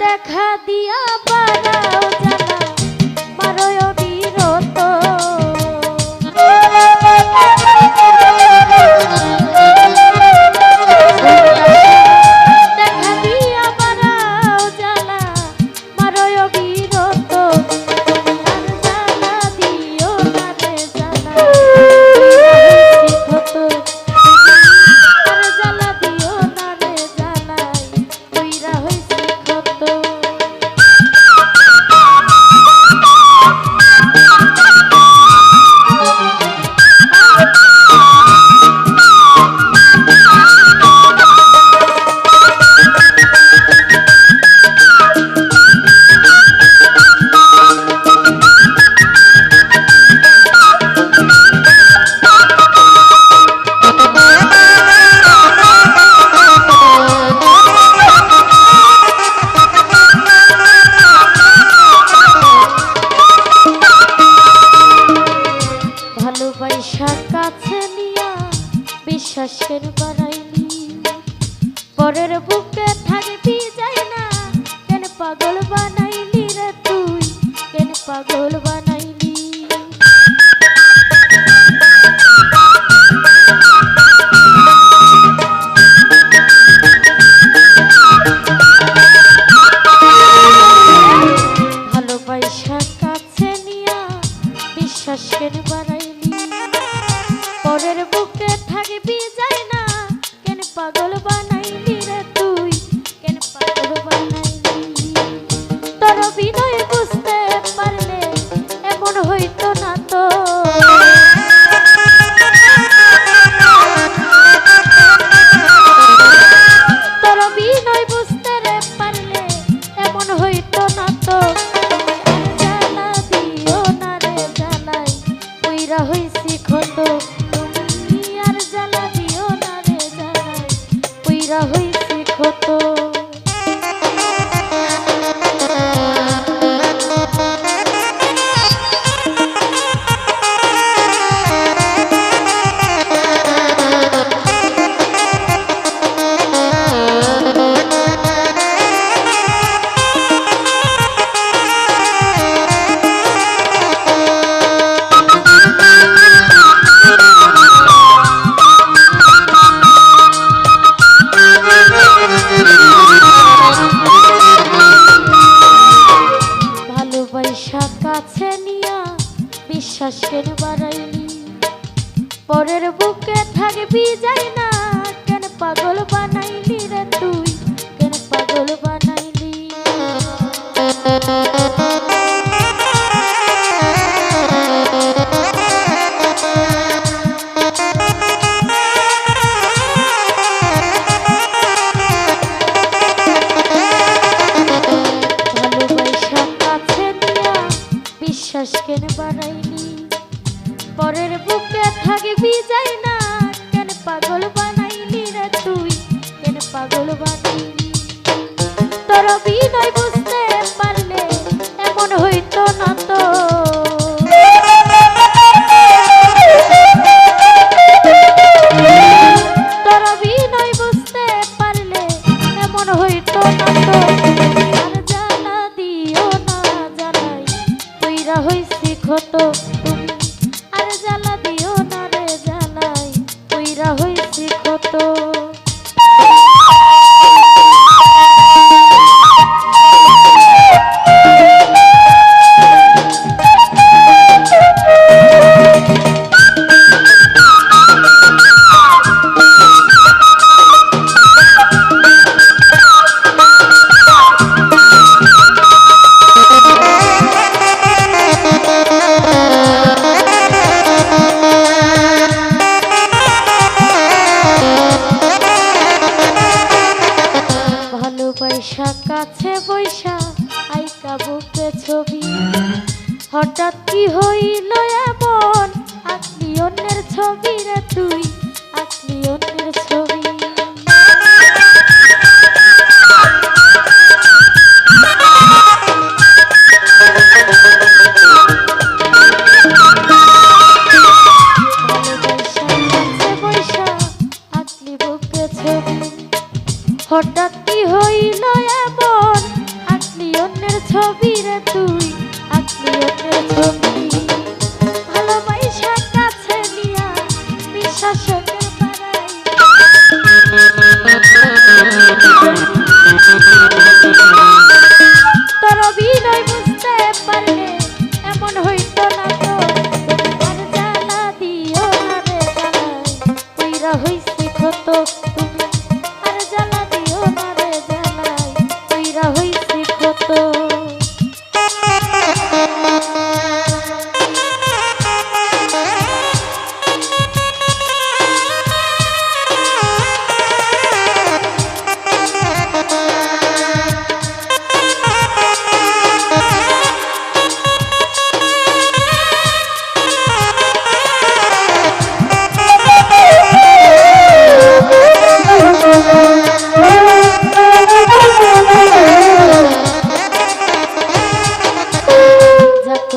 দেখা দিয়া বানাও জানা কইরা হইছে ক্ষত পরের বুকে থাকবি যাই না। কেন পাগল বানাইলি না তুই? কেন পাগল বানাইলি? তোর বিনয় বুঝতে পারলে এমন হইতো না তো। তোর বিনয় বুঝতে পারলে এমন হইতো না তো। ছবি। হঠাৎ কি হইল এমন? আপনি অন্যের ছবি রে তুই আপনি অন্যের ছবি। হঠাৎ কি হইল ছবি রে তুই আঁকলি ওকে ছবি। ভালোবাসা কাছে নিয়া তোর অভিনয় বুঝতে পারলে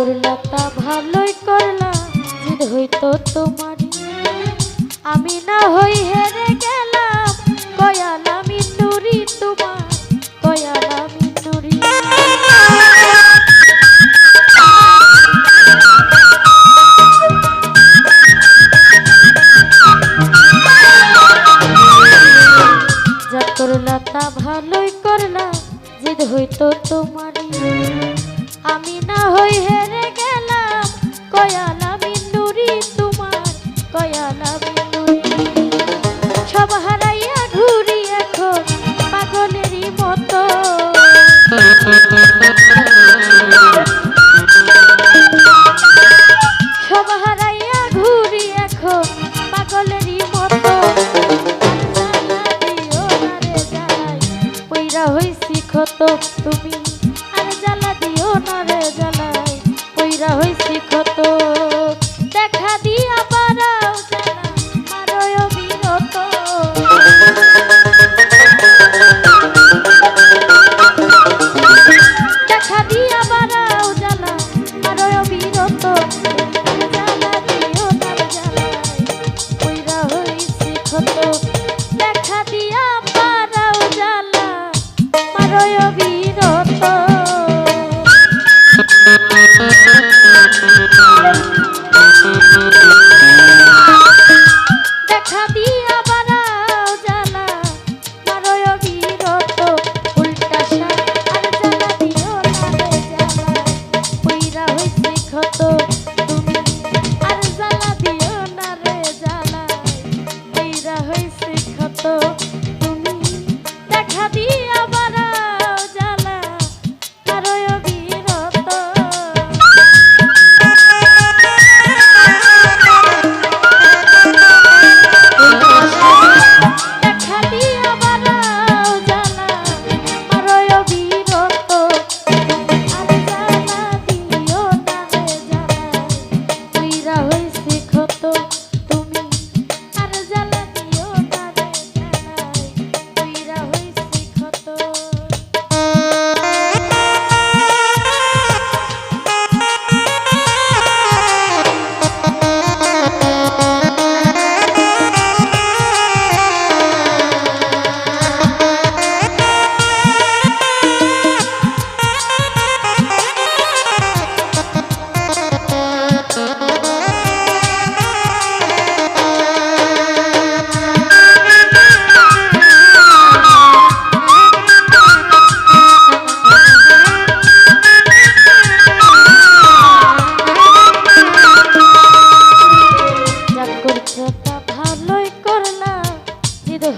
করলা তা ভালোই করলা জিদ হইতো তোমার আমি না হই হেরে গেলাম। কয়াল আমি নুরি তোমার কয়াল আমি নুরি যা করলা তা ভালোই করলা জিদ হইতো তোমার আমি না হই হেরে গেলাম কয়াল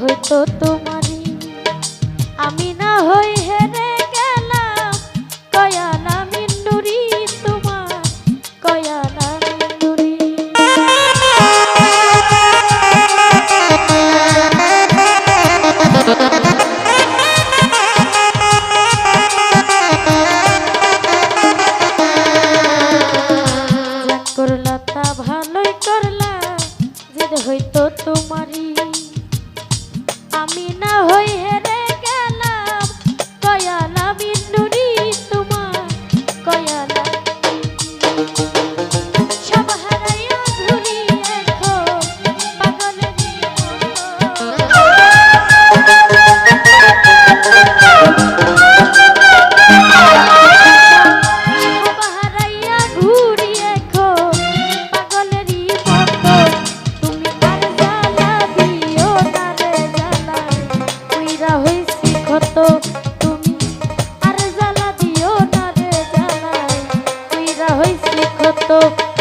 হইতো তুমি तो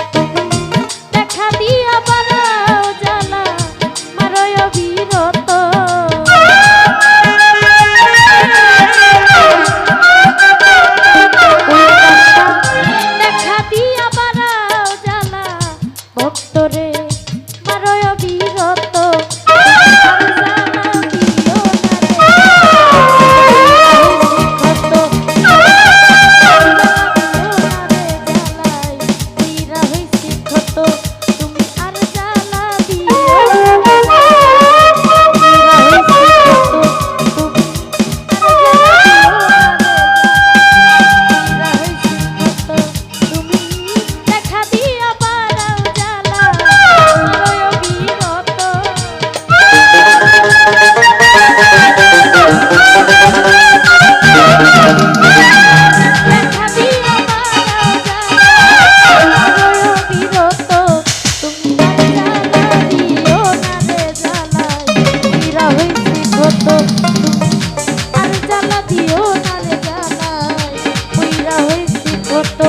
দিও না রে জ্বালায় পুইরা হইছি কত